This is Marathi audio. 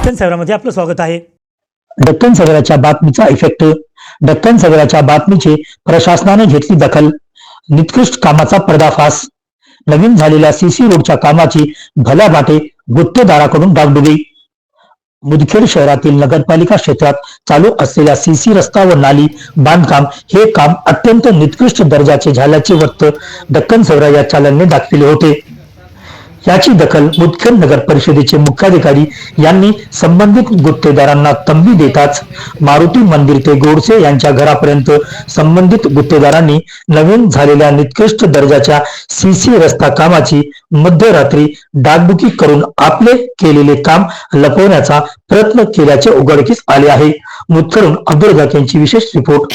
डक्कन शहरामध्ये आपलं स्वागत आहे. दक्कन सगळ्याच्या बातमीचा इफेक्ट डक्कन सगराच्या बातमीचे प्रशासनाने घेतली दखल. निकृष्ट कामाचा पर्दाफास नवीन झालेल्या सीसी रोडच्या कामाची भल्या वाटे गुत्तेदाराकडून डागडुगी मुदखेड शहरातील नगरपालिका क्षेत्रात चालू असलेल्या सीसी रस्ता व नाली बांधकाम हे काम अत्यंत निकृष्ट दर्जाचे झाल्याचे वृत्त दक्कन सौरा या चालनने दाखविले होते. याची दखल मुदखेड नगर परिषदेचे मुख्याधिकारी यांनी संबंधित गुत्तेदारांना तंबी देताच मारुती मंदिर ते गोडसे यांच्या घरापर्यंत संबंधित गुत्तेदारांनी नवीन झालेल्या निकृष्ट दर्जाच्या सीसी रस्ता कामाची मध्यरात्री डागडुकी करून आपले केलेले काम लपवण्याचा प्रयत्न केल्याचे उघडकीस आले आहे. मुदखेडून अब्दुल यांची विशेष रिपोर्ट.